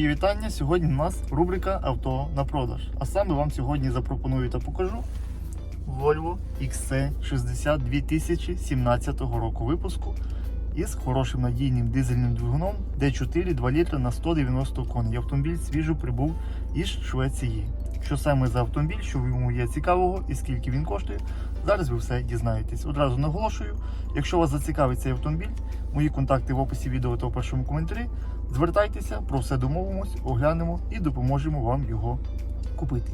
мої вітання. Сьогодні у нас рубрика Авто на продаж. А саме вам сьогодні запропоную та покажу Volvo XC60 2017 року випуску із хорошим надійним дизельним двигуном D4 2 літри на 190 коней. Автомобіль свіжо прибув із Швеції. Що саме за автомобіль, що в йому є цікавого і скільки він коштує, зараз ви все дізнаєтесь. Одразу наголошую, якщо вас зацікавить цей автомобіль, мої контакти в описі відео та в першому коментарі. Звертайтеся, про все домовимось, оглянемо і допоможемо вам його купити.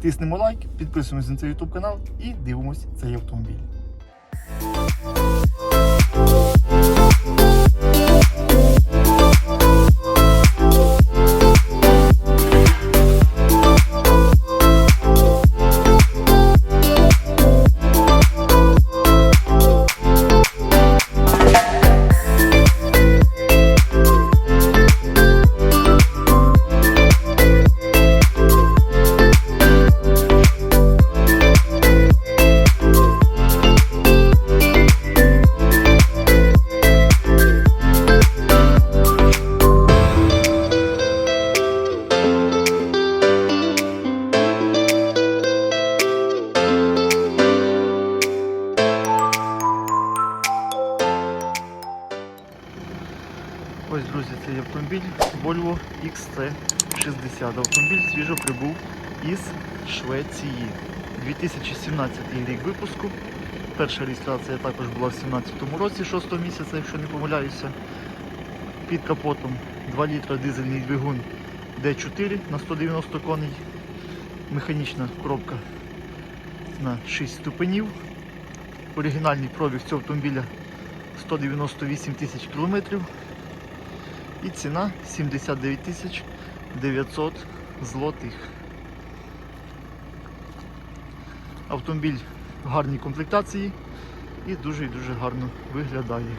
Тиснемо лайк, підписуємось на цей YouTube канал і дивимось цей автомобіль. XC60. Автомобіль свіжо прибув із Швеції. 2017 рік випуску. Перша реєстрація також була в 2017 році, 6 місяця, якщо не помиляюся. Під капотом 2 літра дизельний двигун D4 на 190 коней. Механічна коробка на 6 ступенів. Оригінальний пробіг цього автомобіля 198 тисяч кілометрів. І ціна 79 тисяч 900 злотих. Автомобіль в гарній комплектації і дуже і дуже гарно виглядає.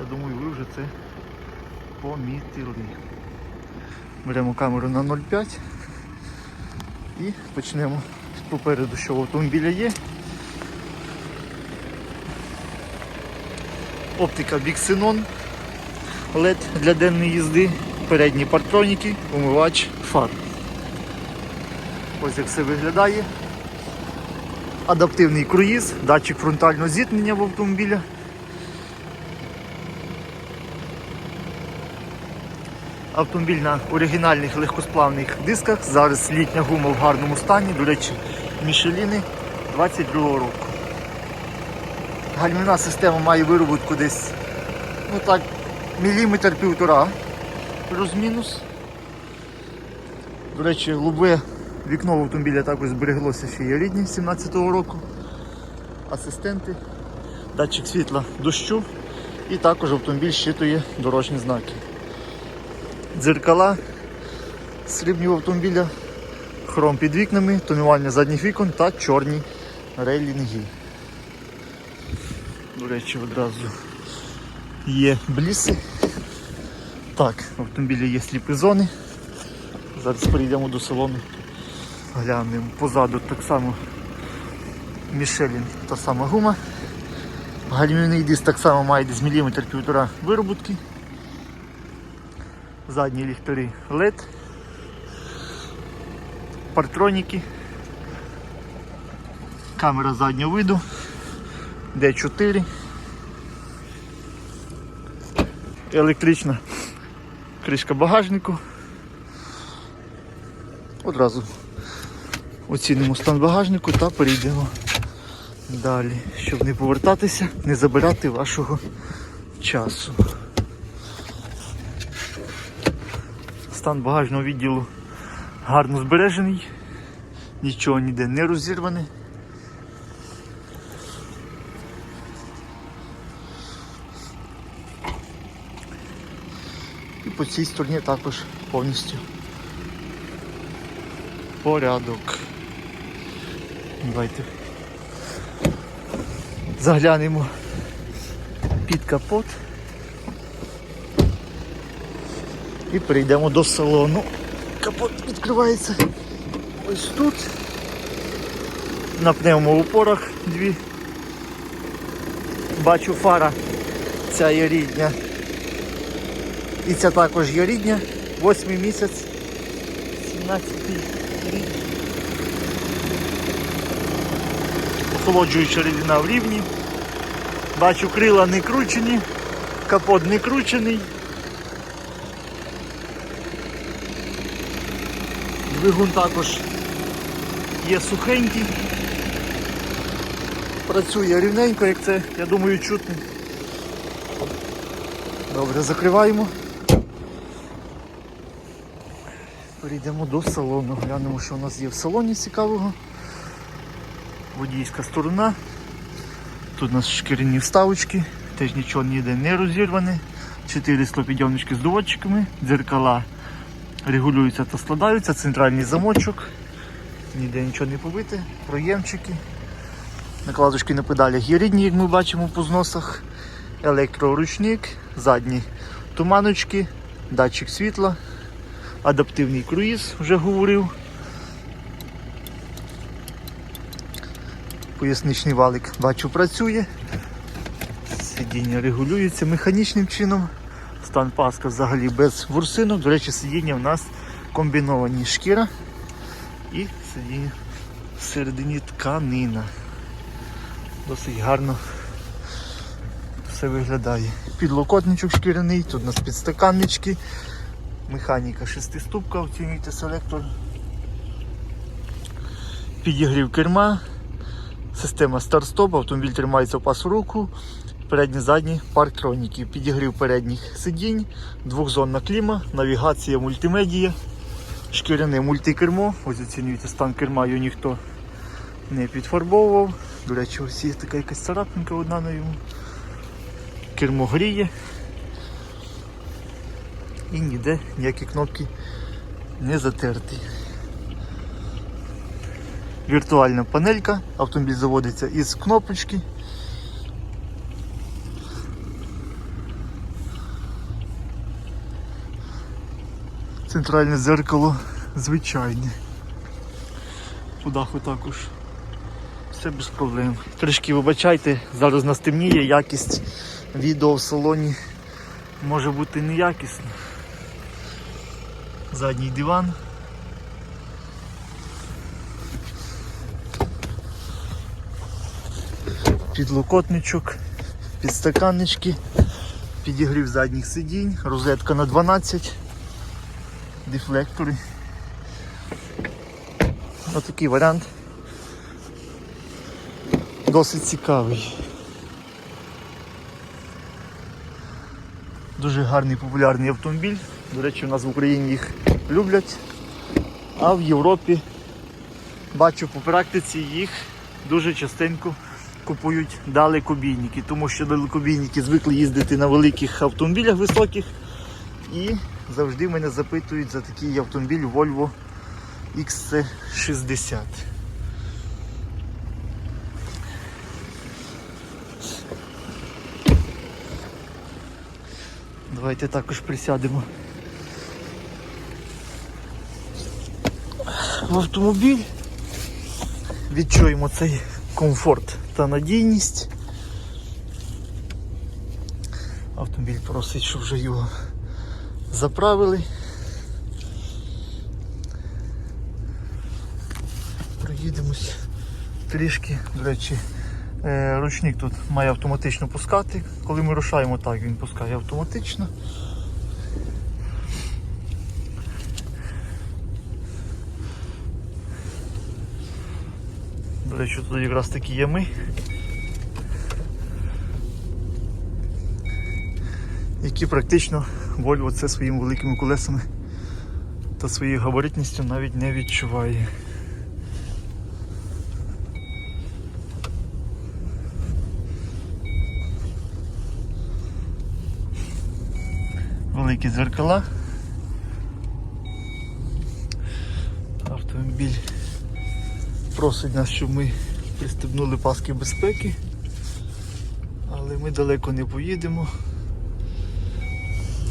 Я думаю, ви вже це помітили. Беремо камеру на 0,5 і почнемо попереду, що в автомобіля є. Оптика Bixenon LED для денної їзди, передні партроніки, умивач, фар. Ось як все виглядає. Адаптивний круїз, датчик фронтального зіткнення в автомобіля. Автомобіль на оригінальних легкосплавних дисках. Зараз літня гума в гарному стані, до речі, Мішеліни 22 року. Гальмівна система має вироботку десь ну так, міліметр півтора плюс-мінус. До речі, лобове вікно в автомобіля також збереглося ще є рідні 17-го року. Асистенти, датчик світла дощу і також автомобіль щитує дорожні знаки. Дзеркала срібні автомобіля, хром під вікнами, тонування задніх вікон та чорні рейлінги. До речі, одразу є бліси. Так, в автомобілі є сліпі зони. Зараз перейдемо до салону. Глянемо. Позаду так само Мішелін, та сама гума. Гальмівний диск так само має десь міліметр півтора вироботки. Задні ліхтарі LED. Партроніки. Камера заднього виду. D4. Електрична кришка багажнику. Одразу оцінимо стан багажнику та перейдемо далі, щоб не повертатися, не забирати вашого часу. Стан багажного відділу гарно збережений, нічого ніде не розірване. По цій стороні також повністю порядок. Давайте заглянемо під капот і перейдемо до салону. Капот відкривається ось тут. На пневмоупорах дві. Бачу фара. Ця є рідня. І ця також є рідня. Восьмий місяць. 17 рік. Охолоджуюча рідина в рівні. Бачу, крила не кручені, капот не кручений. Двигун також є сухенький. Працює рівненько, як це, я думаю, чутно. Добре, закриваємо. Перейдемо до салону. Глянемо, що у нас є в салоні цікавого. Водійська сторона. Тут у нас шкіряні вставочки, теж нічого ніде не розірване. Чотири склопідйомнички з доводчиками, дзеркала регулюються та складаються, центральний замочок, ніде нічого не побите, проємчики. Накладочки на педалях є рідні, як ми бачимо по зносах. Електроручник, задні туманочки, датчик світла, адаптивний круїз, вже говорив. Поясничний валик бачу працює. Сидіння регулюється механічним чином. Стан паска взагалі без ворсинок. До речі, сидіння в нас комбіновані шкіра і сидіння всередині тканина. Досить гарно все виглядає. Підлокотничок шкіряний, тут у нас підстаканнички, механіка шестиступка, оцінюйте селектор. Підігрів керма, система старт-стоп, автомобіль тримається в руку, передні задні парктроніки, підігрів передніх сидінь, двохзонна кліма, навігація, мультимедія, шкіряне мультикермо. Ось оцінюєте стан керма, його ніхто не підфарбовував. До речі, ось є така якась царапинка одна на йому. Кермо гріє. І ніде ніякі кнопки не затерті. Віртуальна панелька, автомобіль заводиться із кнопочки. Центральне зеркало звичайне. По даху також все без проблем. Трішки вибачайте, зараз нас темніє, якість відео в салоні може бути неякісна. Задній диван. Підлокотничок, підстаканнички, підігрів задніх сидінь, розетка на 12, дефлектори. Ось такий варіант. Досить цікавий. Дуже гарний популярний автомобіль. До речі, у нас в Україні їх люблять, а в Європі бачу по практиці їх дуже частенько купують далекобійники, тому що далекобійники звикли їздити на великих автомобілях високих і завжди мене запитують за такий автомобіль Volvo XC60. Давайте також присядемо в автомобіль. Відчуємо цей комфорт та надійність. Автомобіль просить, щоб вже його заправили. Проїдемось трішки, до речі, е, ручник тут має автоматично пускати. Коли ми рушаємо, так він пускає автоматично. До речі, тут якраз такі ями. Які практично Volvo це своїми великими колесами та своєю габаритністю навіть не відчуває. Великі дзеркала. Автомобіль просить нас, щоб ми пристебнули паски безпеки, але ми далеко не поїдемо.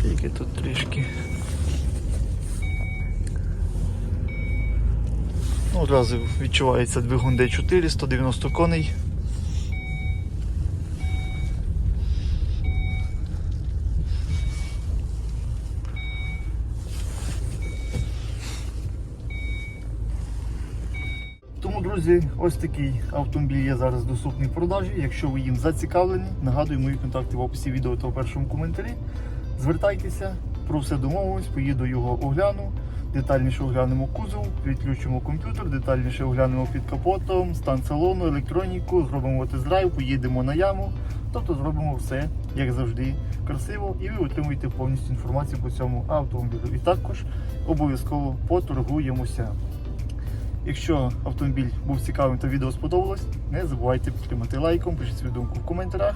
Тільки тут трішки. Ну, Одразу відчувається двигун D4, 190 коней. Друзі, ось такий автомобіль є зараз доступний в продажі. Якщо ви їм зацікавлені, нагадую мої контакти в описі відео та в першому коментарі. Звертайтеся, про все домовимось, поїду його огляну, детальніше оглянемо кузов, підключимо комп'ютер, детальніше оглянемо під капотом, стан салону, електроніку, зробимо тест-драйв, поїдемо на яму. Тобто зробимо все, як завжди, красиво, і ви отримуєте повністю інформацію по цьому автомобілю. І також обов'язково поторгуємося. Якщо автомобіль був цікавим та відео сподобалось, не забувайте підтримати лайком, пишіть свою думку в коментарях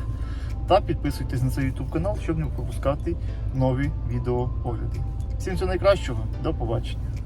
та підписуйтесь на цей YouTube канал, щоб не пропускати нові відеоогляди. Всім всього найкращого, до побачення!